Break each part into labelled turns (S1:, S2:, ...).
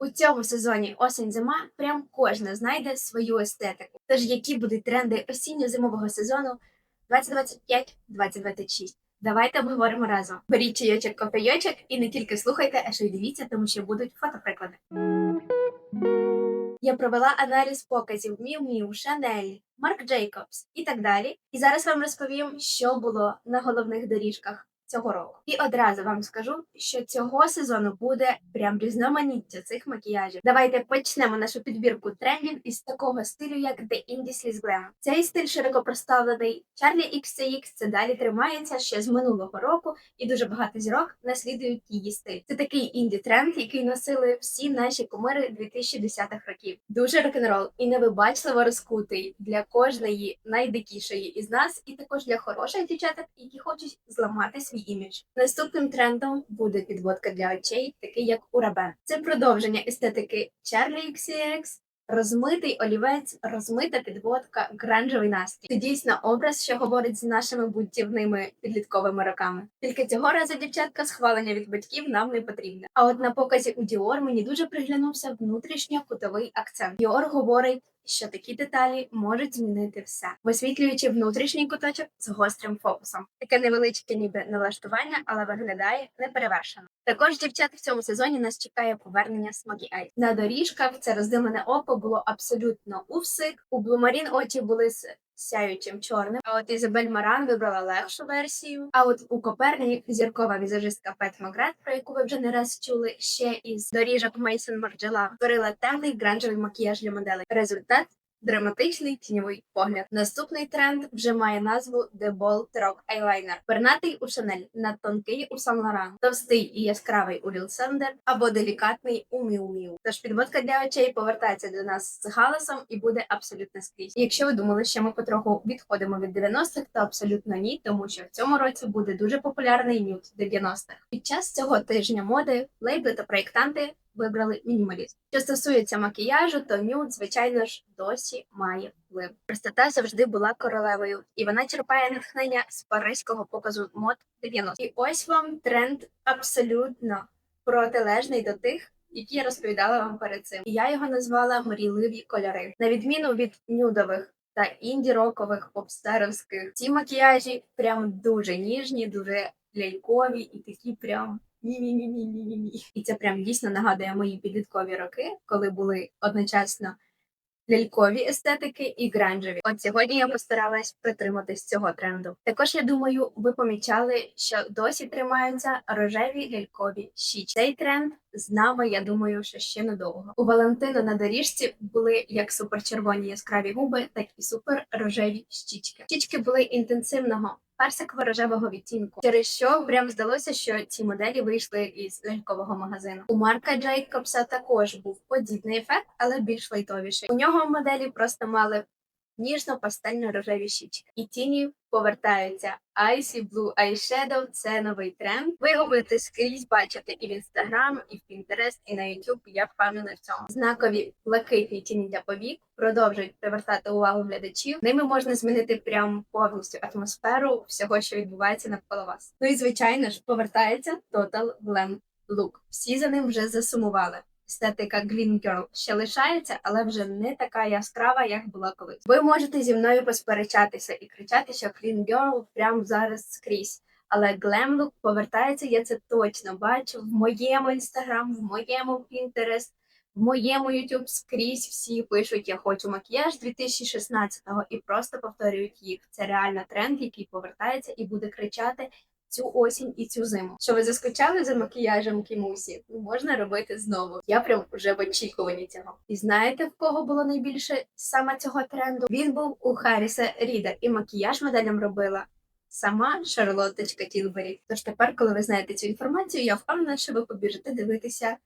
S1: У цьому сезоні осінь-зима прям кожна знайде свою естетику. Тож які будуть тренди осінньо-зимового сезону 2025-2026? Давайте обговоримо разом. Беріть чайочок, кофейочок і не тільки слухайте, а ще й дивіться, тому що будуть фотоприклади. Я провела аналіз показів Miu Miu, Chanel, Марк Джейкобс і так далі. І зараз вам розповім, що було на головних доріжках цього року. І одразу вам скажу, що цього сезону буде прям різноманіття цих макіяжів. Давайте почнемо нашу підбірку трендів із такого стилю, як The Indie Sleaze Glam. Цей стиль широко проставлений. Charlie XCX це далі тримається ще з минулого року, і дуже багато зірок наслідують її стиль. Це такий інді тренд, який носили всі наші кумири 2010-х років. Дуже рок-н-рол і невибачливо розкутий для кожної найдикішої із нас, і також для хороших дівчаток, які хочуть зламати свій імідж. Наступним трендом буде підводка для очей, такий як у Рабен. Це продовження естетики Charlie XCX, Розмитий олівець, розмита підводка, гранжевий настрій. Це дійсно образ, що говорить з нашими бунтівними підлітковими роками. Тільки цього разу дівчатка схвалення від батьків нам не потрібне. А от на показі у Діор мені дуже приглянувся внутрішньо-кутовий акцент. Діор говорить, що такі деталі можуть змінити все, висвітлюючи внутрішній куточок з гострим фокусом. Таке невеличке ніби налаштування, але виглядає неперевершено. Також дівчат в цьому сезоні нас чекає повернення Smoky Eye. На доріжках це роздимане око було абсолютно у всик. У Блумарін очі були з сяючим чорним. А от Ізабель Маран вибрала легшу версію. А от у Коперні зіркова візажистка Пет Магрет, про яку ви вже не раз чули, ще із доріжок Мейсон Марджела, створила темний гранжевий макіяж для моделей. Результат Драматичний тіньовий погляд. Наступний тренд вже має назву The Bold Rock Eyeliner. Пернатий у Шанель, надтонкий у Saint Laurent, товстий і яскравий у Lil Sander або делікатний у Miu Miu. Тож підводка для очей повертається до нас з галасом і буде абсолютно скрізь. Якщо ви думали, що ми потроху відходимо від 90-х, то абсолютно ні, тому що в цьому році буде дуже популярний нюд 90-х. Під час цього тижня моди лейбли та проєктанти вибрали мінімалізм. Що стосується макіяжу, то нюд, звичайно ж, досі має вплив. Простота завжди була королевою, і вона черпає натхнення з паризького показу мод 90. І ось вам тренд абсолютно протилежний до тих. Які я розповідала вам перед цим, і я його назвала мрійливі кольори, на відміну від нюдових та інді-рокових попстеровських. Ці макіяжі прям дуже ніжні, дуже лялькові і такі прям ні-ні-ні-ні-ні-ні. І це прям дійсно нагадує мої підліткові роки, коли були одночасно лялькові естетики і гранжеві. От сьогодні я постаралась притриматись цього тренду. Також я думаю, ви помічали, що досі тримаються рожеві лялькові щічки. Цей тренд з нами, я думаю, що ще недовго. У Валентину на доріжці були як суперчервоні яскраві губи, так і супер рожеві щічки. Щічки були інтенсивного персиково-рожевого відтінку, через що прям здалося, що ці моделі вийшли із лялькового магазину. У Марка Джейкобса також був подібний ефект, але більш лайтовіший. У нього моделі просто мали ніжно-пастельно-рожеві щічки. І тіні повертаються. Icy Blue Eyeshadow – це новий тренд. Ви його будете скрізь бачити і в Instagram, і в Pinterest, і на YouTube. Я впевнена в цьому. Знакові блакитні тіні для повік продовжують привертати увагу глядачів. Ними можна змінити прям повністю атмосферу всього, що відбувається навколо вас. Ну і звичайно ж повертається Total Glam Look. Всі за ним вже засумували. Естетика Green Girl ще лишається, але вже не така яскрава, як була колись. Ви можете зі мною посперечатися і кричати, що Green Girl прямо зараз скрізь. Але Glam повертається, я це точно бачу в моєму інстаграм, в моєму Pinterest, в моєму YouTube скрізь всі пишуть Я хочу макіяж 2016-го і просто повторюють їх. Це реально тренд, який повертається і буде кричати цю осінь і цю зиму. Що ви заскучали за макіяжем Кімусі? Можна робити знову. Я прям вже в очікуванні цього. І знаєте, в кого було найбільше саме цього тренду? Він був у Харріса Рідер, і макіяж моделям робила. Сама Шарлотточка Тілбері. Тож тепер, коли ви знаєте цю інформацію, я впевнена, що ви побіжите дивитися,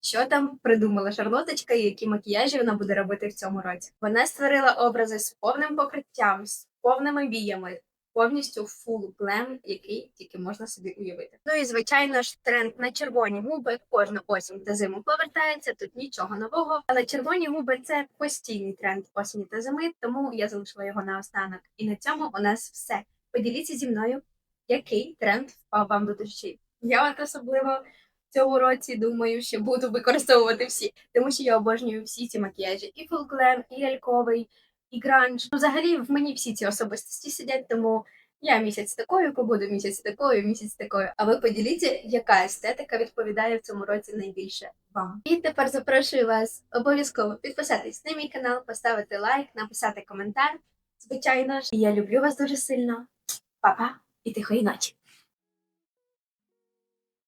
S1: що там придумала Шарлоточка і які макіяжі вона буде робити в цьому році. Вона створила образи з повним покриттям, з повними віями, повністю фул глем, який тільки можна собі уявити. Ну і звичайно ж, тренд на червоні губи кожну осінь та зиму повертається. Тут нічого нового, але червоні губи це постійний тренд осені та зими, тому я залишила його на останок. І на цьому у нас все. Поділіться зі мною, який тренд впав вам до душі. Я от особливо цьому році думаю, що буду використовувати всі, тому що я обожнюю всі ці макіяжі. І фулглем, і ляльковий, і гранж. Ну, взагалі в мені всі ці особистості сидять, тому я місяць такою, побуду місяць такою, місяць такою. А ви поділіться, яка естетика відповідає в цьому році найбільше вам. І тепер запрошую вас обов'язково підписатись на мій канал, поставити лайк, написати коментар. Звичайно ж, І я люблю вас дуже сильно. Па-па і тихої ночі.